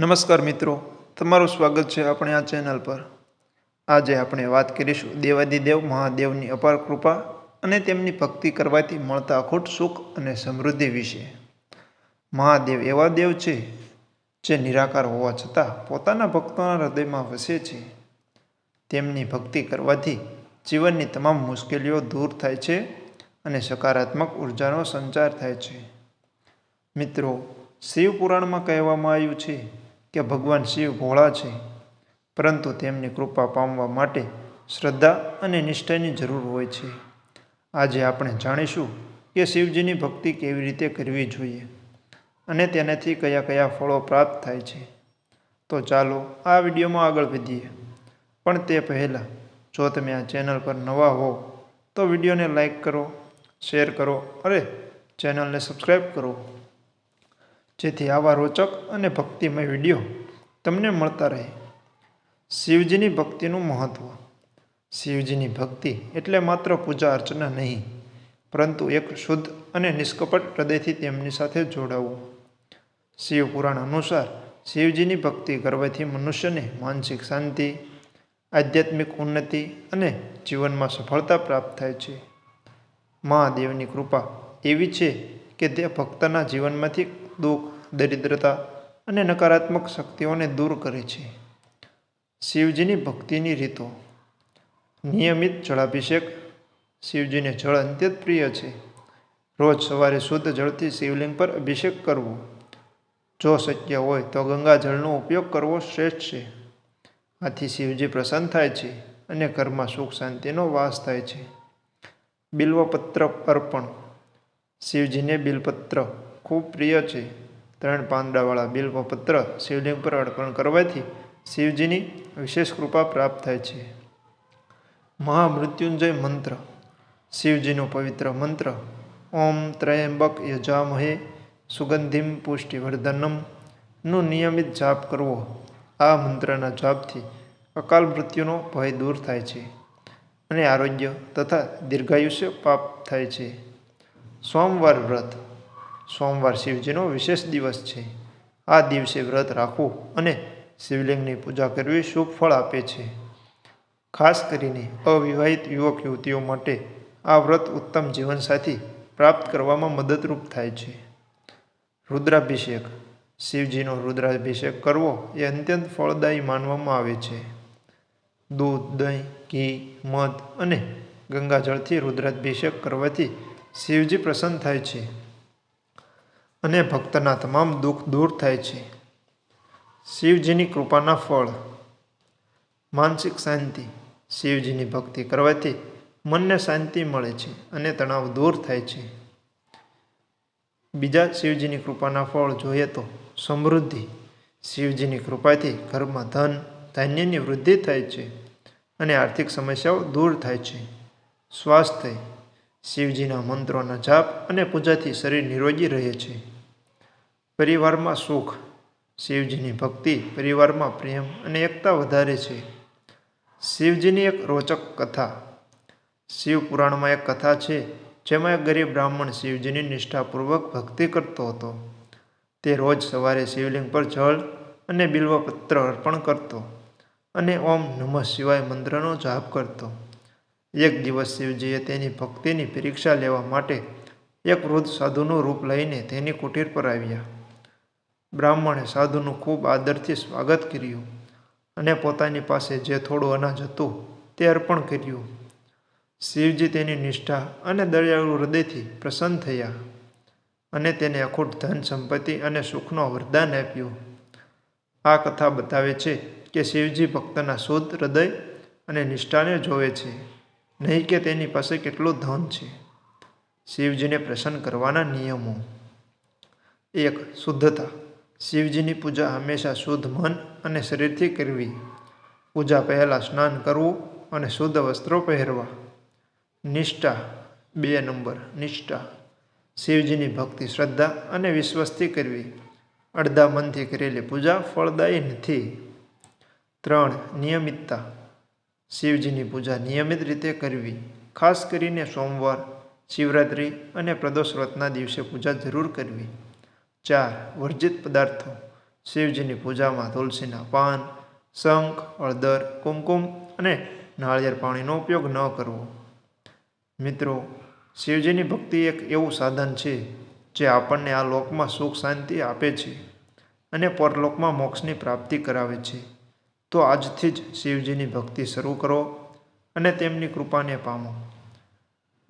નમસ્કાર મિત્રો, તમારું સ્વાગત છે આપણે આ ચેનલ પર. આજે આપણે વાત કરીશું દેવાદિદેવ મહાદેવની અપાર કૃપા અને તેમની ભક્તિ કરવાથી મળતા અખૂટ સુખ અને સમૃદ્ધિ વિશે. મહાદેવ એવા દેવ છે જે નિરાકાર હોવા છતાં પોતાના ભક્તોના હૃદયમાં વસે છે. તેમની ભક્તિ કરવાથી જીવનની તમામ મુશ્કેલીઓ દૂર થાય છે અને સકારાત્મક ઉર્જાનો સંચાર થાય છે. મિત્રો શિવ પુરાણમાં કહેવામાં આવ્યું છે કે ભગવાન શિવ ભોળા છે, પરંતુ તેમની કૃપા પામવા માટે શ્રદ્ધા અને નિષ્ઠાની જરૂર હોય છે. આજે આપણે જાણીશું કે શિવજીની ભક્તિ કેવી રીતે કરવી જોઈએ અને તેનાથી કયા કયા ફળો પ્રાપ્ત થાય છે. તો ચાલો આ વિડીયોમાં આગળ વધીએ. પણ તે પહેલાં, જો તમે આ ચેનલ પર નવા હો, તો વિડીયોને લાઈક કરો, શેર કરો અરે ચેનલને સબસ્ક્રાઈબ કરો. જેથી આવા રોચક અને ભક્તિમય વીડિયો તમને મળતા રહે. શિવજીની ભક્તિનું મહત્ત્વ શિવજીની ભક્તિ એટલે માત્ર પૂજા અર્ચના નહીં, પરંતુ એક શુદ્ધ અને નિષ્કપટ હૃદયથી તેમની સાથે જોડાવવું શિવપુરાણ અનુસાર શિવજીની ભક્તિ કરવાથી મનુષ્યને માનસિક શાંતિ, આધ્યાત્મિક ઉન્નતિ અને જીવનમાં સફળતા પ્રાપ્ત થાય છે. મહાદેવની કૃપા એવી છે કે તે ભક્તના જીવનમાંથી દુઃખ, દરિદ્રતા અને નકારાત્મક શક્તિઓને દૂર કરે છે. શિવજીની ભક્તિની રીતો. નિયમિત જળાભિષેક શિવજીને જળ અત્યંત પ્રિય છે. રોજ સવારે શુદ્ધ જળથી શિવલિંગ પર અભિષેક કરવો. જો શક્ય હોય તો ગંગાજળનો ઉપયોગ કરવો શ્રેષ્ઠ છે. આથી શિવજી પ્રસન્ન થાય છે અને ઘરમાં સુખ શાંતિનો વાસ થાય છે. બિલ્વપત્ર અર્પણ. શિવજીને બિલપત્ર ખૂબ પ્રિય છે. ત્રણ પાંદડાવાળા બિલ્વપત્ર શિવલિંગ પર અર્પણ કરવાથી શિવજીની વિશેષ કૃપા પ્રાપ્ત થાય છે. મહામૃત્યુંજય મંત્ર. શિવજીનો પવિત્ર મંત્ર. ઓમ ત્રયંબક યજામહે સુગંધિમ પુષ્ટિવર્ધનમ. નો નિયમિત જાપ કરવો. આ મંત્રના જાપથી અકાલ મૃત્યુનો ભય દૂર થાય છે અને આરોગ્ય તથા દીર્ઘાયુષ્ય પ્રાપ્ત થાય છે. સોમવાર વ્રત. સોમવાર શિવજીનો વિશેષ દિવસ છે. આ દિવસે વ્રત રાખવું અને શિવલિંગની પૂજા કરવી શુભ ફળ આપે છે. ખાસ કરીને અવિવાહિત યુવક યુવતીઓ માટે આ વ્રત ઉત્તમ જીવનસાથી પ્રાપ્ત કરવામાં મદદરૂપ થાય છે. રુદ્રાભિષેક. શિવજીનો રુદ્રાભિષેક કરવો એ અત્યંત ફળદાયી માનવામાં આવે છે. દૂધ, દહીં, ઘી, મધ અને ગંગાજળથી રુદ્રાભિષેક કરવાથી શિવજી પ્રસન્ન થાય છે. અને ભક્તના તમામ દુઃખ દૂર થાય છે. શિવજીની કૃપાના ફળ, માનસિક શાંતિ શિવજીની ભક્તિ કરવાથી મનને શાંતિ મળે છે અને તણાવ દૂર થાય છે. બીજા શિવજીની કૃપાના ફળ જોઈએ તો સમૃદ્ધિ શિવજીની કૃપાથી ઘરમાં ધન, ધાન્યની વૃદ્ધિ થાય છે અને આર્થિક સમસ્યાઓ દૂર થાય છે. સ્વાસ્થ્ય શિવજીના મંત્રોના જાપ અને પૂજાથી શરીર નિરોગી રહે છે. પરિવારમાં સુખ, શિવજીની ભક્તિ, પરિવારમાં પ્રેમ અને એકતા વધારે છે. શિવજીની એક રોચક કથા. શિવ પુરાણમાં એક કથા છે, જેમાં એક ગરીબ બ્રાહ્મણ શિવજીની નિષ્ઠાપૂર્વક ભક્તિ કરતો હતો. તે રોજ સવારે શિવલિંગ પર જળ અને બિલ્વપત્ર અર્પણ કરતો અને ઓમ નમઃ શિવાય મંત્રનો જાપ કરતો. એક દિવસ શિવજીએ તેની ભક્તિની પરીક્ષા લેવા માટે એક વૃદ્ધ સાધુનું રૂપ લઈને તેની કુટીર પર આવ્યા. બ્રાહ્મણે સાધુનું ખૂબ આદરથી સ્વાગત કર્યું અને પોતાની પાસે જે થોડું અનાજ હતું તે અર્પણ કર્યું. શિવજી તેની નિષ્ઠા અને દયાળુ હૃદયથી પ્રસન્ન થયા અને તેને અખૂટ ધન સંપત્તિ અને સુખનો વરદાન આપ્યું. આ કથા બતાવે છે કે શિવજી ભક્તના શુદ્ધ હૃદય અને નિષ્ઠાને જોવે છે, નહીં કે તેની પાસે કેટલું ધન છે. શિવજીને પ્રસન્ન કરવાના નિયમો. એક, શુદ્ધતા. શિવજીની પૂજા હંમેશા શુદ્ધ મન અને શરીરથી કરવી. પૂજા પહેલાં સ્નાન કરવું અને શુદ્ધ વસ્ત્રો પહેરવા. નિષ્ઠા, બે નંબર, નિષ્ઠા. શિવજીની ભક્તિ, શ્રદ્ધા અને વિશ્વાસથી કરવી. અડધા મનથી કરેલી પૂજા ફળદાયી નથી. ત્રણ, નિયમિતતા. શિવજીની પૂજા નિયમિત રીતે કરવી. ખાસ કરીને સોમવાર, શિવરાત્રિ અને પ્રદોષ વ્રતના દિવસે પૂજા જરૂર કરવી. ચાર વર્જિત પદાર્થો, શિવજીની પૂજામાં તુલસીના પાન, શંખ, હળદર, કુમકુમ અને નાળિયેર પાણીનો ઉપયોગ ન કરવો. મિત્રો, શિવજીની ભક્તિ એક એવું સાધન છે જે આપણને આ લોકમાં સુખ શાંતિ આપે છે અને પરલોકમાં મોક્ષની પ્રાપ્તિ કરાવે છે. તો આજથી જ શિવજીની ભક્તિ શરૂ કરો અને તેમની કૃપાને પામો.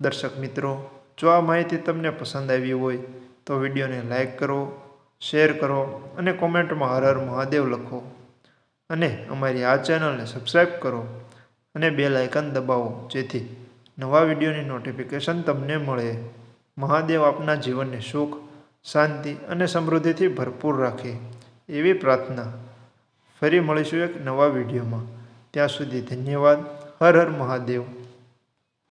દર્શક મિત્રો, જો આ માહિતી તમને પસંદ આવી હોય તો વિડીયોને લાઈક કરો, શેર કરો અને કોમેન્ટમાં હર હર મહાદેવ લખો. અને અમારી આ ચેનલને સબસ્ક્રાઈબ કરો અને બે લાઇકન દબાવો, જેથી નવા વિડીયોની નોટિફિકેશન તમને મળે. મહાદેવ આપના જીવનને સુખ, શાંતિ અને સમૃદ્ધિથી ભરપૂર રાખે એવી પ્રાર્થના. ફરી મળીશું એક નવા વિડીયોમાં. ત્યાં સુધી ધન્યવાદ. હર હર મહાદેવ.